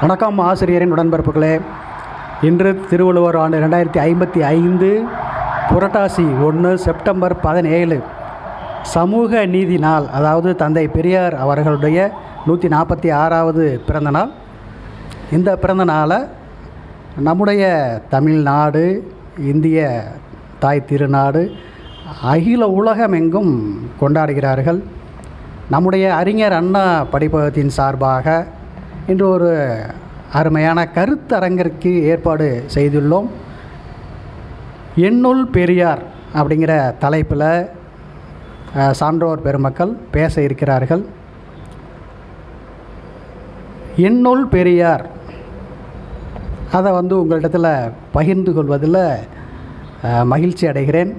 வணக்கம் ஆசிரியரின் உடன்பிறப்புகளே. இன்று திருவள்ளுவர் ஆண்டு ரெண்டாயிரத்தி ஐம்பத்தி ஐந்து புரட்டாசி ஒன்று செப்டம்பர் பதினேழு. சமூக நீதி நாள் அதாவது தந்தை பெரியார் அவர்களுடைய நூற்றி நாற்பத்தி ஆறாவது பிறந்த நாள். இந்த பிறந்த நாளை நம்முடைய தமிழ்நாடு இந்திய தாய் திருநாடு அகில உலகமெங்கும் கொண்டாடுகிறார்கள். நம்முடைய அறிஞர் அண்ணா படிப்பகத்தின் சார்பாக இன்று ஒரு அருமையான கருத்தரங்கிற்கு ஏற்பாடு செய்துள்ளோம். எண்ணுள் பெரியார் அப்படிங்கிற தலைப்பில் சான்றோர் பெருமக்கள் பேச இருக்கிறார்கள். எண்ணுள் பெரியார் அதை வந்து உங்களிடத்தில் பகிர்ந்து கொள்வதில் மகிழ்ச்சி அடைகிறேன்.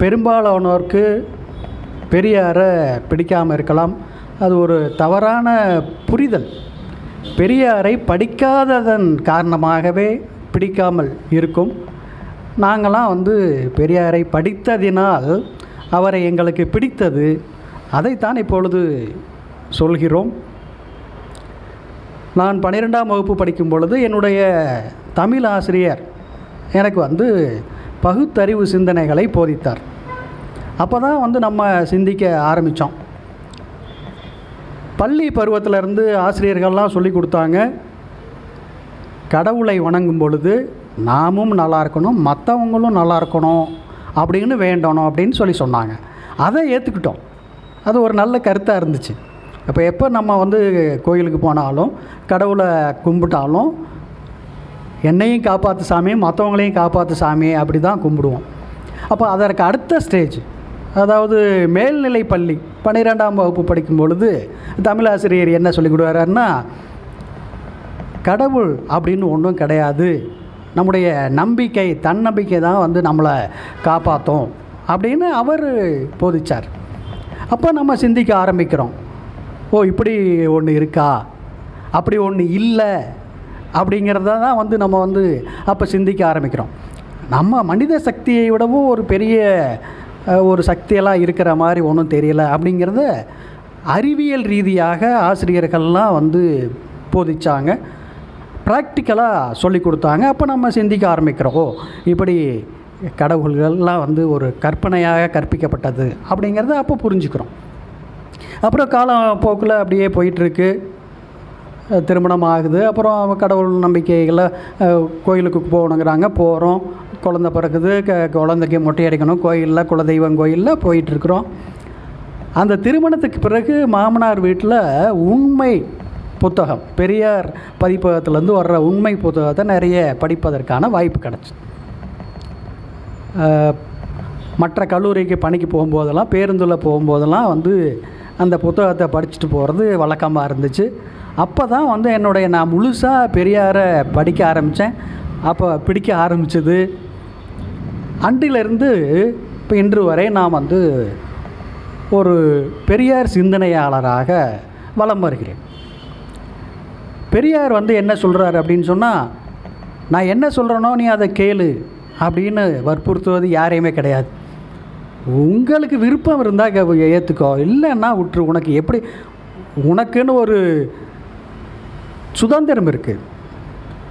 பெரும்பாலானோருக்கு பெரியாரை பிடிக்காமல் இருக்கலாம். அது ஒரு தவறான புரிதல். பெரியாரை படிக்காததன் காரணமாகவே பிடிக்காமல் இருக்கும். நாங்களாம் வந்து பெரியாரை படித்ததினால் அவரை எங்களுக்கு பிடித்தது. அதைத்தான் இப்பொழுது சொல்கிறோம். நான் பன்னிரெண்டாம் வகுப்பு படிக்கும் பொழுது என்னுடைய தமிழ் ஆசிரியர் எனக்கு வந்து பகுத்தறிவு சிந்தனைகளை போதித்தார். அப்போ தான் வந்து நம்ம சிந்திக்க ஆரம்பித்தோம் பள்ளி பருவத்திலேருந்து ஆசிரியர்கள்லாம் சொல்லி கொடுத்தாங்க கடவுளை வணங்கும் பொழுது நாமும் நல்லா இருக்கணும் மற்றவங்களும் நல்லா இருக்கணும் அப்படின்னு வேண்டணும் அப்படின்னு சொல்லி சொன்னாங்க. அதை ஏற்றுக்கிட்டோம் அது ஒரு நல்ல கருத்தாக இருந்துச்சு. அப்போ எப்போ நம்ம வந்து கோயிலுக்கு போனாலும் கடவுளை கும்பிட்டாலும் என்னையும் காப்பாற்று சாமி மற்றவங்களையும் காப்பாற்று சாமி அப்படி தான் கும்பிடுவோம். அப்போ அதற்கு அடுத்த ஸ்டேஜ். அதாவது மேல்நிலை பள்ளி பன்னிரெண்டாம் வகுப்பு படிக்கும் பொழுது தமிழாசிரியர் என்ன சொல்லிக் கொடுக்குறாருன்னா கடவுள் அப்படின்னு ஒன்றும் கிடையாது. நம்முடைய நம்பிக்கை தன்னம்பிக்கை தான் வந்து நம்மளை காப்பாற்றும் அப்படின்னு அவர் போதிச்சார். அப்போ நம்ம சிந்திக்க ஆரம்பிக்கிறோம். ஓ இப்படி ஒன்று இருக்கா? அப்படி ஒன்று இல்லை. அப்படிங்கிறத தான் வந்து நம்ம வந்து அப்போ சிந்திக்க ஆரம்பிக்கிறோம். நம்ம மனித சக்தியை விடவும் ஒரு பெரிய ஒரு சக்தியெல்லாம் இருக்கிற மாதிரி ஒன்றும் தெரியல அப்படிங்கிறத அறிவியல் ரீதியாக ஆசிரியர்கள்லாம் வந்து போதிச்சாங்க. ப்ராக்டிக்கலாக சொல்லி கொடுத்தாங்க. அப்போ நம்ம சிந்திக்க ஆரம்பிக்கிறோம். இப்படி கடவுள்கள்லாம் வந்து ஒரு கற்பனையாக கற்பிக்கப்பட்டது அப்படிங்கிறத அப்போ புரிஞ்சுக்கிறோம். அப்புறம் காலம் போக்கில் அப்படியே போயிட்டுருக்கு. திருமணம் ஆகுது. அப்புறம் கடவுள் நம்பிக்கைகளை கோயிலுக்கு போகணுங்கிறாங்க. போகிறோம் குழந்த பிறக்குது க குழந்தைக்கு மொட்டை அடிக்கணும் கோயிலில் குலதெய்வம் கோயிலில் போயிட்டுருக்குறோம். அந்த திருமணத்துக்கு பிறகு மாமனார் வீட்டில் உண்மை புத்தகம் பெரியார் பதிப்பகத்துலேருந்து வர்ற உண்மை புத்தகத்தை நிறைய படிப்பதற்கான வாய்ப்பு கிடச்சி. மற்ற கல்லூரிக்கு பணிக்கு போகும்போதெல்லாம் பேருந்தில் போகும்போதெல்லாம் வந்து அந்த புத்தகத்தை படிச்சுட்டு போகிறது வழக்கமாக இருந்துச்சு. அப்போ தான் வந்து என்னுடைய நான் முழுசாக பெரியாரை படிக்க ஆரம்பித்தேன் அப்போ பிடிக்க ஆரம்பிச்சது. அன்றிலிருந்து இப்போ இன்று வரை நான் வந்து ஒரு பெரியார் சிந்தனையாளராக வலம் வருகிறேன். பெரியார் வந்து என்ன சொல்கிறார் அப்படின்னு சொன்னால் நான் என்ன சொல்கிறேனோ நீ அதை கேளு அப்படின்னு வற்புறுத்துவது யாரையுமே கிடையாது. உங்களுக்கு விருப்பம் இருந்தால் ஏற்றுக்கோ இல்லைன்னா விட்டுரு உனக்கு எப்படி உனக்குன்னு ஒரு சுதந்திரம் இருக்குது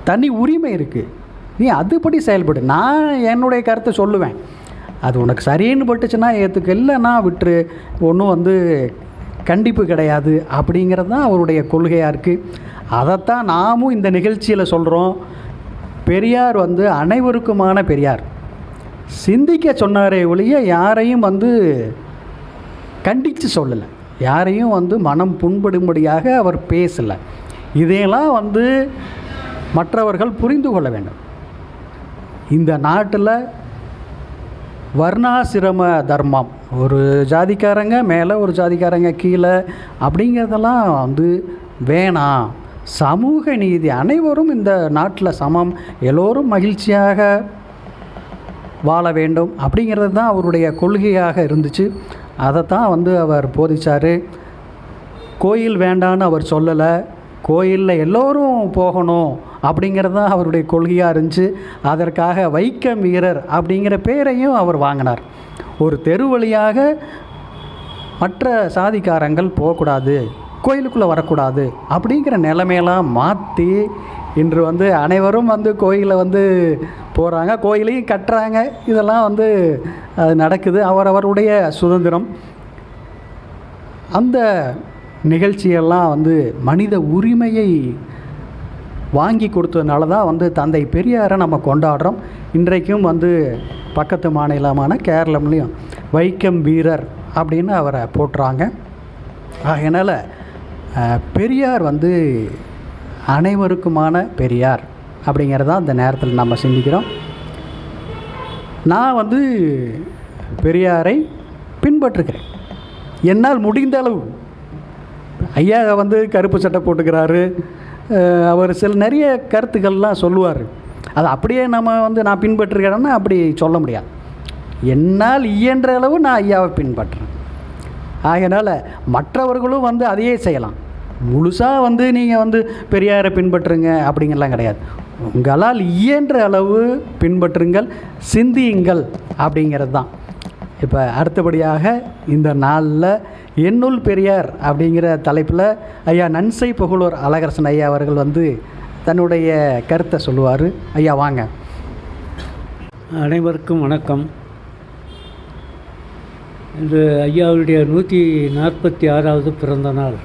தனி உரிமை இருக்குது நீ அதுபடி செயல்படு. நான் என்னுடைய கருத்தை சொல்லுவேன். அது உனக்கு சரின்னு பட்டுச்சுன்னா ஏற்றுக்க இல்லைன்னா விட்டுரு. ஒன்றும் வந்து கண்டிப்பு கிடையாது அப்படிங்கிறது தான் அவருடைய கொள்கையாக இருக்குது அதைத்தான் நாமும் இந்த நிகழ்ச்சியில் சொல்கிறோம் பெரியார் வந்து அனைவருக்குமான பெரியார். சிந்திக்க சொன்னாரே ஒழிய யாரையும் வந்து கண்டித்து சொல்லலை. யாரையும் வந்து மனம் புண்படும்படியாக அவர் பேசலை. இதையெல்லாம் வந்து மற்றவர்கள் புரிந்து கொள்ள வேண்டும். இந்த நாட்டில் வர்ணாசிரம தர்மம். ஒரு ஜாதிக்காரங்க மேலே ஒரு ஜாதிக்காரங்க கீழே அப்படிங்கிறதெல்லாம் வந்து வேணாம். சமூக நீதி அனைவரும் இந்த நாட்டில் சமம். எல்லோரும் மகிழ்ச்சியாக வாழ வேண்டும் அப்படிங்கிறது தான் அவருடைய கொள்கையாக இருந்துச்சு. அதைத்தான் வந்து அவர் போதிச்சார். கோயில் வேண்டான்னு அவர் சொல்லலை. கோயிலில் எல்லோரும் போகணும். அப்படிங்கிறது தான் அவருடைய கொள்கையாக இருந்துச்சு. அதற்காக வைக்கம் வீரர் அப்படிங்கிற பேரையும் அவர் வாங்கினார். ஒரு தெரு வழியாக மற்ற சாதிக்காரங்கள் போகக்கூடாது கோயிலுக்குள்ளே வரக்கூடாது அப்படிங்கிற நிலைமையெல்லாம் மாற்றி இன்று வந்து அனைவரும் வந்து கோயிலை வந்து போகிறாங்க கோயிலையும் கட்டுறாங்க. இதெல்லாம் வந்து அது நடக்குது. அவரவருடைய சுதந்திரம். அந்த நிகழ்ச்சியெல்லாம் வந்து மனித உரிமையை வாங்கி கொடுத்ததுனால தான் வந்து தந்தை பெரியாரை நம்ம கொண்டாடுறோம். இன்றைக்கும் வந்து பக்கத்து மாநிலமான கேரளம்லேயும் வைக்கம் வீரர் அப்படின்னு அவரை போட்டுறாங்க. அதனால் பெரியார் வந்து அனைவருக்குமான பெரியார் அப்படிங்கிறத இந்த நேரத்தில் நம்ம சிந்திக்கிறோம். நான் வந்து பெரியாரை பின்பற்றுக்கிறேன் என்னால் முடிந்த அளவு. ஐயா வந்து கருப்பு சட்டை போட்டுக்கிறாரு. அவர் சில நிறைய கருத்துக்கள்லாம் சொல்லுவார். அது அப்படியே நம்ம வந்து நான் பின்பற்றுகிறேன்னா அப்படி சொல்ல முடியாது. என்னால் இயன்ற அளவு நான் ஐயாவை பின்பற்றுறேன். ஆகையினால் மற்றவர்களும் வந்து அதையே செய்யலாம். முழுசாக வந்து நீங்கள் வந்து பெரியாரை பின்பற்றுங்க அப்படிங்கலாம் கிடையாது. உங்களால் இயன்ற அளவு பின்பற்றுங்கள் சிந்தியுங்கள் அப்படிங்கிறது தான் இப்போ அடுத்தபடியாக இந்த நாளில் என்னுள் பெரியார் அப்படிங்கிற தலைப்பில் ஐயா நன்சை புகழூர் அழகரசன் ஐயா அவர்கள் வந்து தன்னுடைய கருத்தை சொல்லுவார். ஐயா வாங்க. அனைவருக்கும் வணக்கம். இன்று ஐயாவுடைய நூற்றி நாற்பத்தி ஆறாவது பிறந்த நாள்.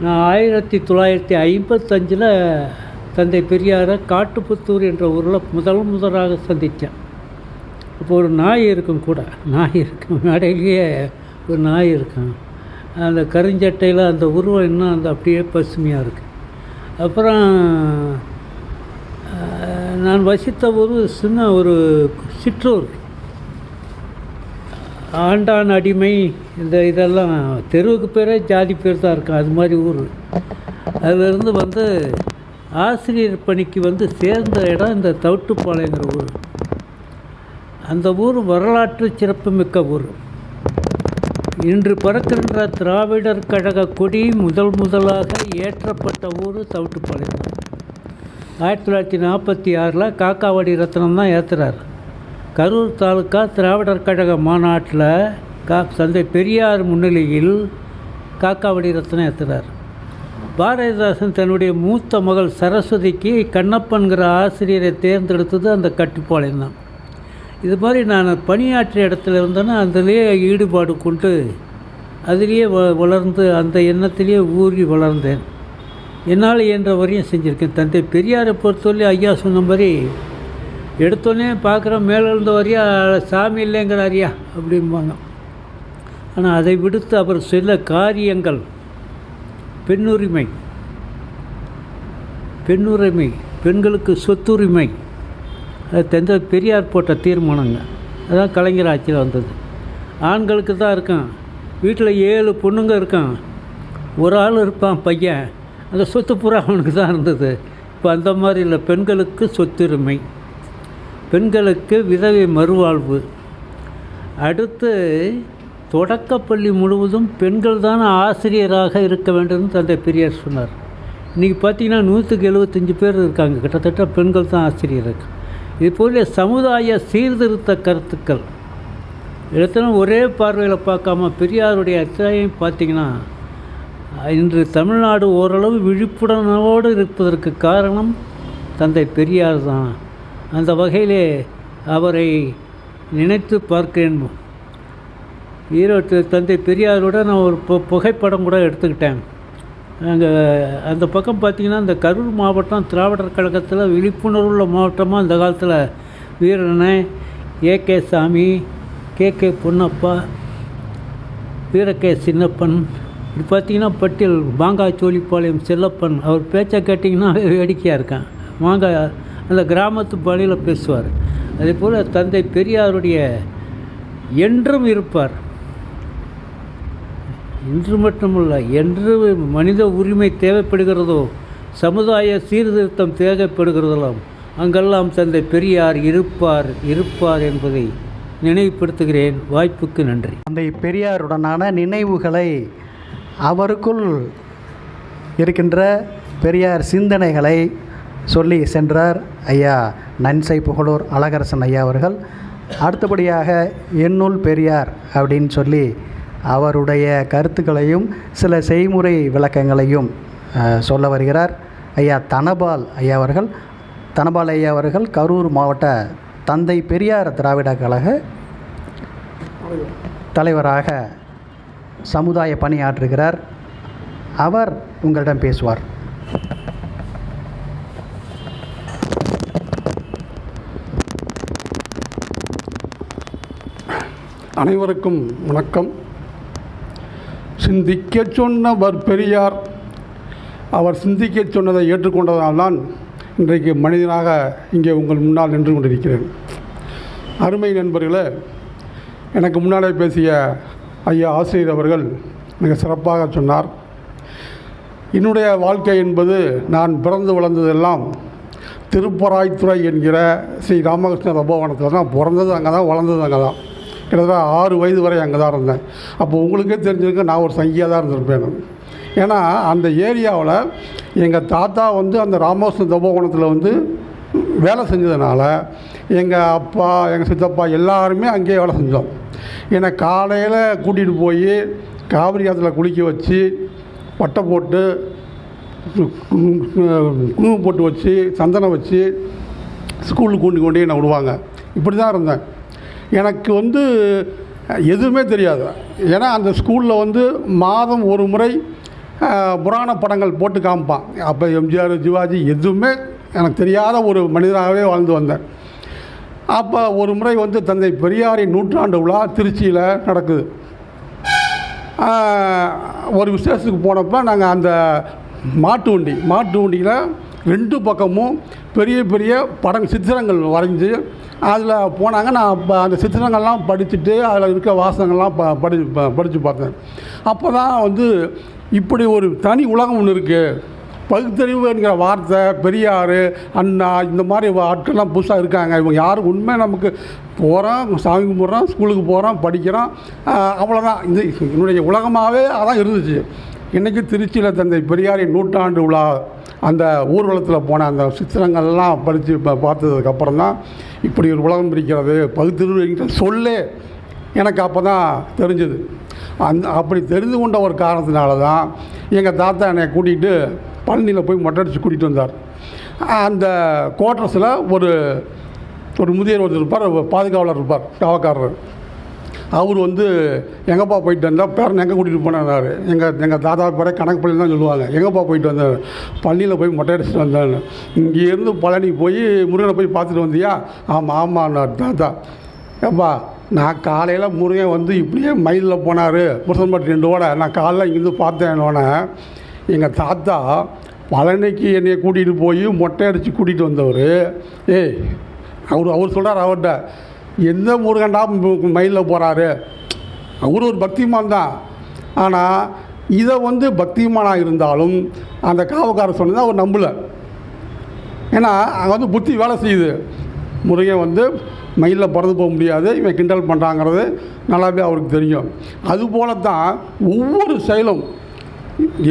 நான் ஆயிரத்தி தொள்ளாயிரத்தி ஐம்பத்தஞ்சில் தந்தை பெரியாரை காட்டுப்புத்தூர் என்ற ஊரில் முதல் முதலாக சந்தித்தேன். இப்போ ஒரு நாய் இருக்கும் கூட நாய் இருக்கும். நடையிலேயே ஒரு நாய் இருக்கான் அந்த கருஞ்சட்டையில் அந்த உருவம் இன்னும் அந்த அப்படியே பசுமையாக இருக்குது அப்புறம் நான் வசித்த ஒரு சின்ன ஒரு சிற்றூர். ஆண்டான் அடிமை இந்த இதெல்லாம் தெருவுக்கு பேரே ஜாதி பேர் தான் இருக்கும் அது மாதிரி ஊர். அதுலேருந்து வந்து ஆசிரியர் பணிக்கு வந்து சேர்ந்த இடம் இந்த தவிட்டுப்பாளையங்கிற ஊர். அந்த ஊர் வரலாற்று சிறப்புமிக்க ஊர். இன்று பறக்கின்ற திராவிடர் கழக கொடி முதல் முதலாக ஏற்றப்பட்ட ஊர் தவிட்டுப்பாளையம் ஆயிரத்தி தொள்ளாயிரத்தி நாற்பத்தி ஆறில் காக்காவாடி ரத்னம் தான் ஏற்றுறார் கரூர் தாலுக்கா திராவிடர் கழக மாநாட்டில் கா தந்தை பெரியார் முன்னிலையில் காக்காவாடி ரத்னம் ஏற்றுறார் பாரதிதாசன் தன்னுடைய மூத்த மகள் சரஸ்வதிக்கு கண்ணப்பன்கிற ஆசிரியரை தேர்ந்தெடுத்தது அந்த கட்டுப்பாளையம் தான். இது மாதிரி நான் பணியாற்றிய இடத்துல இருந்தேன்னா அதிலேயே ஈடுபாடு கொண்டு அதிலேயே வ வளர்ந்து அந்த எண்ணத்திலேயே ஊறி வளர்ந்தேன். என்னால் இயன்ற வரையும் செஞ்சுருக்கேன். தந்தை பெரியாரை பொறுத்தவரை ஐயா சொன்ன மாதிரி எடுத்தோன்னே பார்க்குற மேலே இருந்த வரையா சாமி இல்லைங்கிறாரியா அப்படிம்பாங்க. ஆனால் அதை விடுத்து அவர் சில காரியங்கள் பெண்ணுரிமை பெண்ணுரிமை பெண்களுக்கு சொத்துரிமை தெந்த பெரியார் போட்ட தீர்மானங்க. அதான் கலைஞர் ஆட்சியில் வந்தது. ஆண்களுக்கு தான் இருக்கான். வீட்டில் ஏழு பொண்ணுங்க இருக்கான். ஒரு ஆள் இருப்பான் பையன். அந்த சொத்து பூரா அவனுக்கு தான் இருந்தது. இப்போ அந்த மாதிரி இல்லை. பெண்களுக்கு சொத்துரிமை. பெண்களுக்கு விதவை மறுவாழ்வு. அடுத்து தொடக்கப்பள்ளி முழுவதும் பெண்கள் தான் ஆசிரியராக இருக்க வேண்டும் தந்தை பெரியார் சொன்னார். இன்றைக்கி பார்த்தீங்கன்னா நூற்றுக்கு எழுபத்தஞ்சு பேர் இருக்காங்க. கிட்டத்தட்ட பெண்கள் தான் ஆசிரியர் இருக்குது இது சமுதாய சீர்திருத்த கருத்துக்கள். இடத்துல ஒரே பார்வையில் பார்க்காம பெரியாருடைய அத்தியாயம் பார்த்தீங்கன்னா இன்று தமிழ்நாடு ஓரளவு விழிப்புணர்வோடு இருப்பதற்கு காரணம் தந்தை பெரியார் தான். அந்த வகையிலே அவரை நினைத்து பார்க்கிறேன். ஈரோட்டு தந்தை பெரியாரோட நான் ஒரு பு புகைப்படம் கூட எடுத்துக்கிட்டேன். அங்கே அந்த பக்கம் பார்த்திங்கன்னா இந்த கரூர் மாவட்டம் திராவிடர் கழகத்தில் விழிப்புணர்வுள்ள மாவட்டமாக இந்த காலத்தில் வீரனை A. K. Sami K. K. Ponnappa வீரகே Chinnappan இது பார்த்தீங்கன்னா பட்டியல் மாங்காய் சோழிப்பாளையம் செல்லப்பன் அவர் பேச்சை கேட்டிங்கன்னா வேடிக்கையாக இருக்கான். மாங்காய் அந்த கிராமத்து பாணியில் பேசுவார். அதே போல் தந்தை பெரியாருடைய என்றும் இருப்பார். இன்று மட்டுமல்ல என்று மனித உரிமை தேவைப்படுகிறதோ சமுதாய சீர்திருத்தம் தேவைப்படுகிறதோ அங்கெல்லாம் தந்தை பெரியார் இருப்பார் இருப்பார் என்பதை நினைவுபடுத்துகிறேன். வாய்ப்புக்கு நன்றி. அந்த பெரியாருடனான நினைவுகளை அவருக்குள் இருக்கின்ற பெரியார் சிந்தனைகளை சொல்லி சென்றார் ஐயா நன்சை புகழூர் அழகரசன் ஐயா அவர்கள். அடுத்தபடியாக என்னுள் பெரியார் அப்படின்னு சொல்லி அவருடைய கருத்துக்களையும் சில செய்முறை விளக்கங்களையும் சொல்ல வருகிறார். ஐயா தனபால் ஐயா அவர்கள் தனபால் ஐயா அவர்கள் கரூர் மாவட்ட தந்தை பெரியார் திராவிட கழக தலைவராக சமுதாய பணியாற்றுகிறார். அவர் உங்களிடம் பேசுவார். அனைவருக்கும் வணக்கம். சிந்திக்க சொன்னவர் பெரியார். அவர் சிந்திக்க சொன்னதை ஏற்றுக்கொண்டதால்தான் இன்றைக்கு மனிதனாக இங்கே உங்கள் முன்னால் நின்று கொண்டிருக்கிறேன். அருமை நண்பர்களே எனக்கு முன்னாலே பேசிய ஐயா ஆசிரியர் அவர்கள் மிக சிறப்பாக சொன்னார். என்னுடைய வாழ்க்கை என்பது நான் பிறந்து வளர்ந்ததெல்லாம் திருப்பராய்த்துறை என்கிற ஸ்ரீ ராமகிருஷ்ண தபோவனத்தில் தான் பிறந்தது அங்கே தான் வளர்ந்தது அங்கே தான் கிட்டத்தட்ட ஆறு வயது வரை அங்கே தான் இருந்தேன். அப்போ உங்களுக்கே தெரிஞ்சிருக்க நான் ஒரு சங்கியாக தான் இருந்திருப்பேன் ஏன்னா அந்த ஏரியாவில் எங்கள் தாத்தா வந்து அந்த ராமகிருஷ்ண தபோவனத்தில் வந்து வேலை செஞ்சதுனால எங்கள் அப்பா எங்கள் சித்தப்பா எல்லாருமே அங்கேயே வேலை செஞ்சோம். என்னை காலையில் கூட்டிகிட்டு போய் காவிரி ஆற்றுல குளிக்க வச்சு பட்டை போட்டு குங்குமம் போட்டு வச்சு சந்தனம் வச்சு ஸ்கூலுக்கு கூண்டு கொண்டு என்னை விடுவாங்க. இப்படி தான் இருந்தேன். எனக்கு வந்து எதுவுமே தெரியாது. ஏன்னா அந்த ஸ்கூலில் வந்து மாதம் ஒரு முறை புராண படங்கள் போட்டு காமிப்பான். அப்போ எம்ஜிஆர் சிவாஜி எதுவுமே எனக்கு தெரியாத ஒரு மனிதனாகவே வாழ்ந்து வந்தேன் அப்போ ஒரு முறை வந்து தந்தை பெரியாரின் நூற்றாண்டு விழா திருச்சியில் நடக்குது. ஒரு விசேஷத்துக்கு போனப்போ நாங்கள் அந்த மாட்டு வண்டி மாட்டு வண்டியில் ரெண்டு பக்கமும் பெரிய பெரிய படம் சித்திரங்கள் வரைஞ்சி அதில் போனாங்க. நான் இப்போ அந்த சித்திரங்கள்லாம் படிச்சுட்டு அதில் இருக்க வாசகங்கள்லாம் ப படி படித்து பார்த்தேன். அப்போ தான் வந்து இப்படி ஒரு தனி உலகம் ஒன்று இருக்குது பகுத்தறிவுங்கிற வார்த்தை பெரியார் அண்ணா இந்த மாதிரி ஆட்கள்லாம் புதுசாக இருக்காங்க. இவங்க யாரும் உண்மை நமக்கு போகிறோம் சாமி கும்பிட்றோம் ஸ்கூலுக்கு போகிறோம் படிக்கிறோம். அவ்வளோதான் இந்த என்னுடைய உலகமாகவே அதான் இருந்துச்சு. இன்றைக்கி திருச்சியில் தந்தை பெரியாரின் நூற்றாண்டு விழா அந்த ஊர்வலத்தில் போன அந்த சித்திரங்கள்லாம் படித்து இப்போ பார்த்ததுக்கப்புறம் தான் இப்படி ஒரு உலகம் இருக்கிறது. பகுத்தறிவு சொல்லே எனக்கு அப்போ தான் தெரிஞ்சுது. அந் அப்படி தெரிந்து கொண்ட ஒரு காரணத்தினால தான் எங்கள் தாத்தா என்னை கூட்டிகிட்டு பழனியில் போய் மொட்டை அடித்து கூட்டிகிட்டு வந்தார். அந்த குவார்ட்டர்ஸில் ஒரு ஒரு முதியர் ஒருத்தர் இருப்பார் பாதுகாவலர் இருப்பார் காவக்காரர். அவர் வந்து எங்கப்பா போயிட்டு வந்தால் பேரன் எங்கே கூட்டிகிட்டு போனார்? எங்கள் எங்கள் தாத்தா பேர கணக்கு பள்ளி தான் சொல்லுவாங்க. எங்கப்பா போயிட்டு வந்தார்? பள்ளியில் போய் மொட்டை அடிச்சுட்டு வந்தேன் இங்கேருந்து பழனி போய் முருகனை போய் பார்த்துட்டு வந்தியா? ஆமாம் ஆமான்னார் தாத்தா. ஏப்பா நான் காலையில் முருகன் வந்து இப்படியே மயிலில் போனார். புருஷன்பட்டி ரெண்டு ஓட. நான் காலைல இங்கேருந்து பார்த்தேன்னொன்னே எங்கள் தாத்தா பழனிக்கு என்னையை கூட்டிகிட்டு போய் மொட்டை அடித்து கூட்டிகிட்டு வந்தவர். ஏய் அவர் அவர் சொல்கிறார் அவர்கிட்ட எந்த முருகன்டா மயிலில் போகிறாரு அவர் ஒரு பக்திமான் தான். ஆனால் இதை வந்து பக்திமானாக இருந்தாலும் அந்த காவக்காரர் சொன்னதை அவர் நம்பலை. ஏன்னா அங்கே வந்து புத்தி வேலை செய்யுது. முருகன் வந்து மயிலில் பறந்து போக முடியாது இவன் கிண்டல் பண்ணுறாங்கிறது நல்லாவே அவருக்கு தெரியும். அதுபோல தான் ஒவ்வொரு செயலும்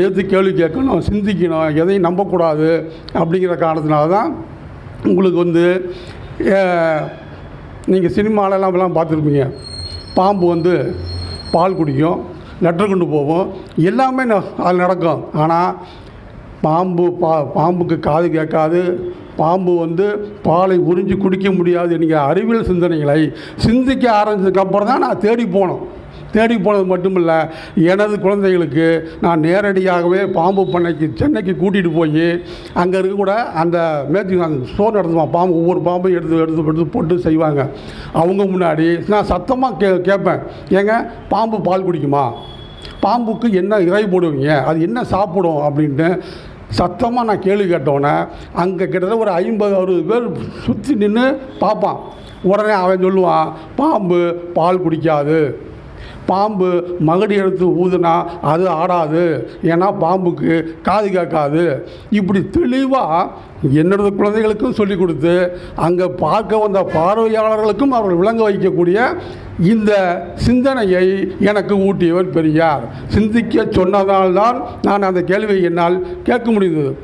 ஏற்று கேள்வி கேட்கணும் சிந்திக்கணும் எதையும் நம்பக்கூடாது அப்படிங்கிற காரணத்தினால தான் உங்களுக்கு வந்து நீங்கள் சினிமாலெல்லாம் இப்பெல்லாம் பார்த்துருப்பீங்க. பாம்பு வந்து பால் குடிக்கும் லெட்டர் கொண்டு போகும். எல்லாமே ந- அது நடக்கும். ஆனால் பாம்பு பா பாம்புக்கு காது கேட்காது. பாம்பு வந்து பாலை உறிஞ்சி குடிக்க முடியாது என்கிற அறிவியல் சிந்தனைகளை சிந்திக்க ஆரம்பிச்சதுக்கப்புறம் தான் நான் தேடி போனோம். தேடி போனது மட்டும் இல்லை எனது குழந்தைகளுக்கு நான் நேரடியாகவே பாம்பு பண்ணைக்கு சென்னைக்கு கூட்டிகிட்டு போய் அங்கே இருக்க கூட அந்த மேட்சிங் அந்த ஷோ நடத்துவான் பாம்பு ஒவ்வொரு பாம்பையும் எடுத்து எடுத்து எடுத்து போட்டு செய்வாங்க. அவங்க முன்னாடி நான் சத்தமாக கே கேட்பேன் ஏங்க பாம்பு பால் குடிக்குமா? பாம்புக்கு என்ன இறை போடுவீங்க? அது என்ன சாப்பிடும்? அப்படின்ட்டு சத்தமாக நான் கேள்வி கேட்டோன்னே அங்கே கிட்டத்தட்ட ஒரு ஐம்பது அறுபது பேர் சுற்றி நின்று பார்ப்பான். உடனே அவன் சொல்லுவான் பாம்பு பால் குடிக்காது. பாம்பு மகடி எடுத்து ஊதுனா அது ஆடாது. ஏன்னா பாம்புக்கு காது கேட்காது. இப்படி தெளிவாக என்னோட குழந்தைகளுக்கும் சொல்லிக் கொடுத்து அங்கே பார்க்க வந்த பார்வையாளர்களுக்கும் அவர்கள் விளங்க வைக்கக்கூடிய இந்த சிந்தனையை எனக்கு ஊட்டியவர் பெரியார். சிந்திக்க சொன்னதால்தான் நான் அந்த கேள்வியை என்னால் கேட்க முடிந்தது.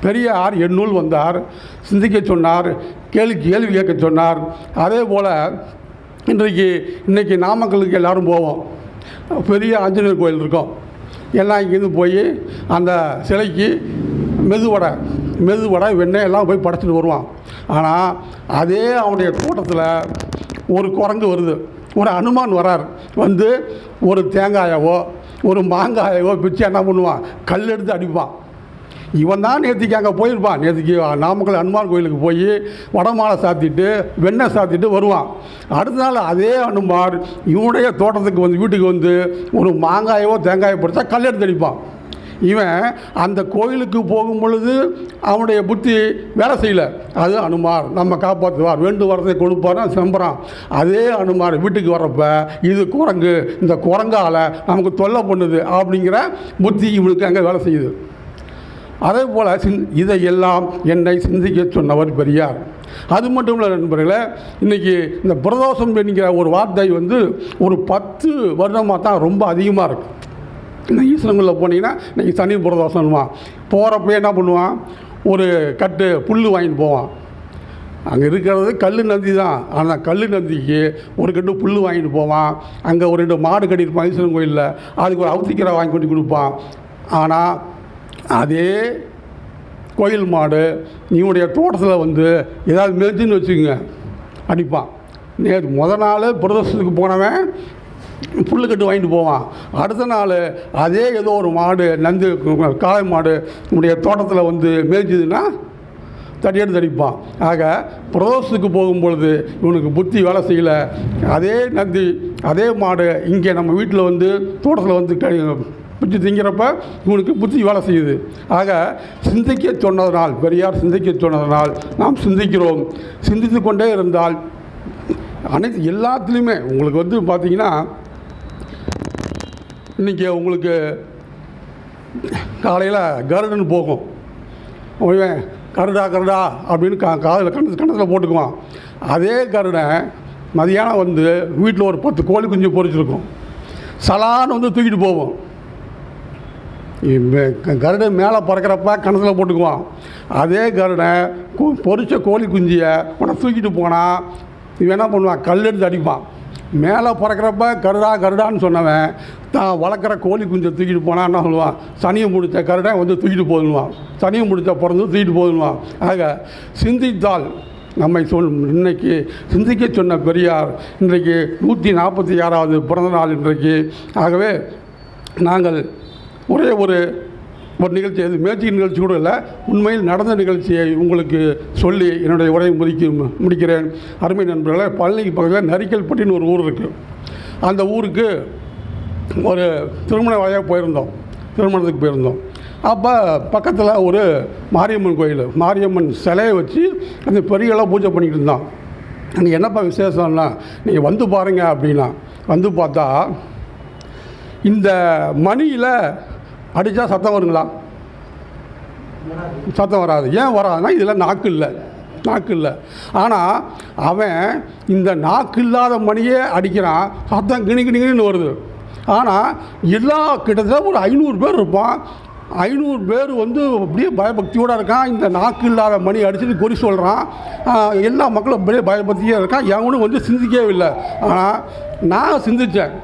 பெரியார் என்னுள் வந்தார். சிந்திக்க சொன்னார். கேள்வி கேள்வி கேட்க சொன்னார். அதே போல் இன்றைக்கு இன்றைக்கி நாமக்கலுக்கு எல்லோரும் போவோம். பெரிய ஆஞ்சநேயர் கோயில் இருக்கும். எல்லாம் இங்கேருந்து போய் அந்த சிலைக்கு மெதுவடை மெதுவடை வெண்ணெய் எல்லாம் போய் படைச்சிட்டு வருவான். ஆனால் அதே அவனுடைய தோட்டத்தில் ஒரு குரங்கு வருது. ஒரு அனுமான் வரார். வந்து ஒரு தேங்காயவோ ஒரு மாங்காயவோ பிச்சு என்ன பண்ணுவான்? கல் எடுத்து அடிப்பான். இவன் தான் நேற்றுக்கு அங்கே போயிருப்பான். நேற்றுக்கு நாமக்கல் அனுமான் கோயிலுக்கு போய் வடமாலை சாத்திட்டு வெண்ணெய் சாத்திட்டு வருவான். அடுத்த நாள் அதே அனுமார் இவனுடைய தோட்டத்துக்கு வந்து வீட்டுக்கு வந்து ஒரு மாங்காயோ தேங்காயோ பறித்தா கல் தெளிப்பான் அடிப்பான். இவன் அந்த கோயிலுக்கு போகும் பொழுது அவனுடைய புத்தி வேலை செய்யல. அது அனுமார் நம்ம காப்பாற்றுவார் வேண்டு வரதை கொடுப்பார் செம்புறான் அதே அனுமார் வீட்டுக்கு வர்றப்ப இது குரங்கு இந்த குரங்கால் நமக்கு தொல்லை பண்ணுது அப்படிங்கிற புத்தி இவனுக்கு அங்கே வேலை செய்யுது. அதே போல் சிந் இதையெல்லாம் என்னை சிந்திக்க சொன்னவர் பெரியார். அது மட்டும் இல்லை நண்பர்களே இன்றைக்கி இந்த பிரதோஷம் என்கிற ஒரு வார்த்தை வந்து ஒரு பத்து வருடமாக தான் ரொம்ப அதிகமாக இருக்குது இந்த ஈஸ்வரங்களில் போனீங்கன்னா இன்றைக்கி சனி பிரதோஷம்வான் போகிறப்ப என்ன பண்ணுவான்? ஒரு கட்டு புல் வாங்கிட்டு போவான். அங்கே இருக்கிறது கல் நந்தி தான். ஆனால் கல் நந்திக்கு ஒரு கட்டு புல் வாங்கிட்டு போவான். அங்கே ஒரு ரெண்டு மாடு கட்டியிருப்பான் ஈஸ்வரன் கோயிலில். அதுக்கு ஒரு அவுத்திக்கரை வாங்கி கொண்டு கொடுப்பான். ஆனால் அதே கோயில் மாடு இவனுடைய தோட்டத்தில் வந்து ஏதாவது மெரிஞ்சுன்னு வச்சுக்கோங்க அடிப்பான். நேற்று முத நாள் பிரதோஷத்துக்கு போனவன் புல்லு கட்டு வாங்கிட்டு போவான். அடுத்த நாள் அதே ஏதோ ஒரு மாடு நந்து காளை மாடு உன்னுடைய தோட்டத்தில் வந்து மேய்ச்சதுன்னா தடியெடுத்து தடிப்பான் ஆக பிரதோஷத்துக்கு போகும்பொழுது இவனுக்கு புத்தி வேலை செய்யலை. அதே நந்தி அதே மாடு இங்கே நம்ம வீட்டில் வந்து தோட்டத்தில் வந்து புத்தி திங்கிறப்ப இவனுக்கு புத்தி வேலை செய்யுது. ஆக சிந்திக்க சொன்னதனால் பெரியார் சிந்திக்க சொன்னதனால் நாம் சிந்திக்கிறோம். சிந்தித்து கொண்டே இருந்தால் அனைத்து எல்லாத்துலேயுமே உங்களுக்கு வந்து பார்த்தீங்கன்னா இன்றைக்கி உங்களுக்கு காலையில் கருடன் போகும். கருடா கருடா அப்படின்னு கா காதில் கண்ணு கண்ணத்தில் போட்டுக்குவான். அதே கருடன் மதியானம் வந்து வீட்டில் ஒரு பத்து கோழி குஞ்சு பொரிச்சிருக்கும். சலான்னு வந்து தூக்கிட்டு போவோம் கருடன் மேலே பறக்கிறப்ப கணத்தில் போட்டுக்குவான். அதே கருடன் பொறிச்ச கோழி குஞ்சியை உன தூக்கிட்டு போனால் இவன் என்ன பண்ணுவான்? கல் எடுத்து அடிப்பான். மேலே பறக்கிறப்ப கருடா கருடான்னு சொன்னவன் தான் வளர்க்குற கோழி குஞ்சை தூக்கிட்டு போனால் என்ன சொல்லுவான்? சனியை முடித்த கருடன் வந்து தூக்கிட்டு போதுன்னுவான். சனியை முடித்த பிறந்து தூக்கிட்டு போதுன்னுவான். ஆக சிந்தித்தால் நம்மை சொல் இன்னைக்கு சிந்திக்க சொன்ன பெரியார் இன்றைக்கு நூற்றி நாற்பத்தி ஆறாவது பிறந்த நாள் இன்றைக்கு. ஆகவே நாங்கள் ஒரே ஒரு ஒரு நிகழ்ச்சி அது மேஜிக் நிகழ்ச்சி கூட இல்லை. உண்மையில் நடந்த நிகழ்ச்சியை உங்களுக்கு சொல்லி என்னுடைய உரையை முடிக்க முடிக்கிறேன். அருமை நண்பர்களே பழனிக்கு பக்கத்தில் நரிக்கல்பட்டின்னு ஒரு ஊர் இருக்குது அந்த ஊருக்கு ஒரு திருமண வழியாக போயிருந்தோம். திருமணத்துக்கு போயிருந்தோம். அப்போ பக்கத்தில் ஒரு மாரியம்மன் கோயில். மாரியம்மன் சிலையை வச்சு அந்த பெரியெல்லாம் பூஜை பண்ணிக்கிட்டு இருந்தான். அங்கே என்னப்பா விசேஷம்னா நீங்கள் வந்து பாருங்கள் அப்படின்னா வந்து பார்த்தா இந்த மணியில் அடித்தா சத்தம் வருங்களா? சத்தம் வராது. ஏன் வராதுன்னா இதில் நாக்கு இல்லை. நாக்கு இல்லை. ஆனால் அவன் இந்த நாக்கு இல்லாத மணியே அடிக்கிறான். சத்தம் கிணி கிணின்னு வருது. ஆனால் எல்லா கிட்டத்தட்ட ஒரு ஐநூறு பேர் இருப்பான். ஐநூறு பேர் வந்து அப்படியே பயபக்தியோடு இருக்கான். இந்த நாக்கு இல்லாத மணி அடிச்சுட்டு குறி சொல்கிறான் எல்லா மக்களும் அப்படியே பயபக்தியாக இருக்கான். எவனும் வந்து சிந்திக்கவே இல்லை. ஆனால் நான் சிந்தித்தேன்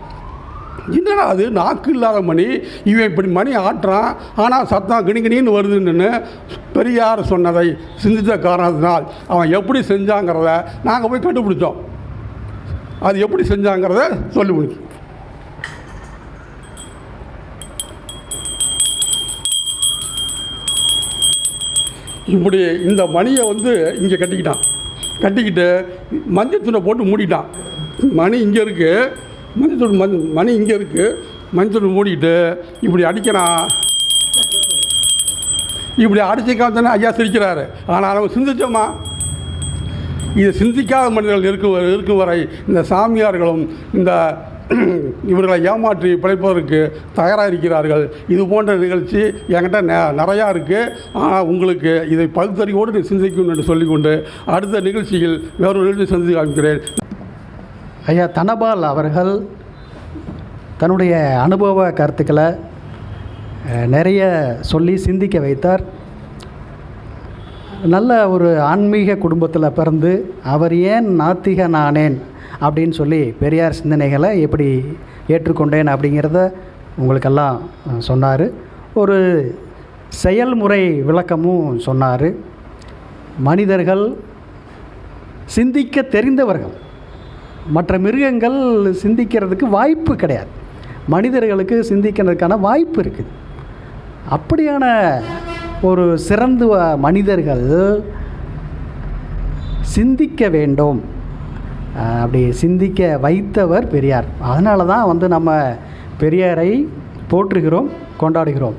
என்னடா அது? நாக்கு இல்லாத மணி. இவன் இப்படி மணி ஆட்டுறான். ஆனால் சத்தம் கிணிகிணின்னு வருதுன்னு பெரியார் சொன்னதை சிந்தித்த காரணத்தினால் அவன் எப்படி செஞ்சாங்கிறத நாங்கள் போய் கண்டுபிடிச்சோம். அது எப்படி செஞ்சாங்கிறத சொல்லி முடிச்சு. இப்படி இந்த மணியை வந்து இங்கே கட்டிக்கிட்டான். கட்டிக்கிட்டு மஞ்சள் துணை போட்டு மூடிட்டான். மணி இங்கே இருக்குது மஞ்சள் துணி மண் மணி இங்கே இருக்குது மஞ்சள் மூடிட்டு இப்படி அடிக்கிறான் இப்படி அடிச்சு காமிச்சோன்னா ஐயா சிரிக்கிறாரு. ஆனால் அவங்க சிந்திச்சோமா? இதை சிந்திக்காத மனிதர்கள் இருக்கும் இருக்கும் வரை இந்த சாமியார்களும் இந்த இவர்களை ஏமாற்றி பிழைப்பதற்கு தயாராக இருக்கிறார்கள். இது போன்ற நிகழ்ச்சி என்கிட்ட நெ- நிறையா இருக்குது ஆனால் உங்களுக்கு இதை பகுத்தறிவோடு நீ சிந்திக்கும் என்று சொல்லிக்கொண்டு அடுத்த நிகழ்ச்சியில் வேறொரு நிகழ்ச்சி சந்தித்து காமிக்கிறேன். ஐயா தனபால் அவர்கள் தன்னுடைய அனுபவ கருத்துக்களை நிறைய சொல்லி சிந்திக்க வைத்தார். நல்ல ஒரு ஆன்மீக குடும்பத்தில் பிறந்து அவர் ஏன் நாத்திக நானேன் அப்படின்னு சொல்லி பெரியார் சிந்தனைகளை எப்படி ஏற்றுக்கொண்டேன் அப்படிங்கிறத உங்களுக்கெல்லாம் சொன்னார். ஒரு செயல்முறை விளக்கமும் சொன்னார். மனிதர்கள் சிந்திக்க தெரிந்தவர்கள். மற்ற மிருகங்கள் சிந்திக்கிறதுக்கு வாய்ப்பு கிடையாது. மனிதர்களுக்கு சிந்திக்கிறதுக்கான வாய்ப்பு இருக்குது. அப்படியான ஒரு சிறந்த மனிதர்கள் சிந்திக்க வேண்டும். அப்படி சிந்திக்க வைத்தவர் பெரியார். அதனால தான் வந்து நம்ம பெரியாரை போற்றுகிறோம் கொண்டாடுகிறோம்.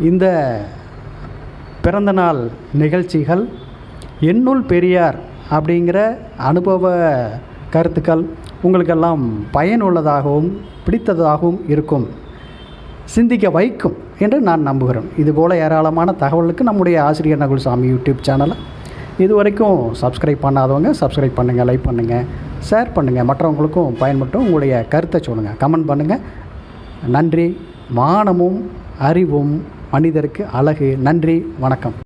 இந்த பிறந்தநாள் நிகழ்ச்சிகள் என்னுள் பெரியார் அப்படிங்கிற அனுபவ கருத்துக்கள் உங்களுக்கெல்லாம் பயனுள்ளதாகவும் பிடித்ததாகவும் இருக்கும். சிந்திக்க வைக்கும் என்று நான் நம்புகிறேன். இதுபோல் ஏராளமான தகவலுக்கு நம்முடைய ஆசிரியர் நகுல்சாமி யூடியூப் சேனலை இது வரைக்கும் சப்ஸ்கிரைப் பண்ணாதவங்க சப்ஸ்கிரைப் பண்ணுங்கள் லைக் பண்ணுங்கள் ஷேர் பண்ணுங்கள் மற்றவங்களுக்கும் பயன்பட்டும் உங்களுடைய கருத்தை சொல்லுங்கள் கமெண்ட் பண்ணுங்கள் நன்றி. மானமும் அறிவும் மனிதருக்கு அழகு. நன்றி. வணக்கம்.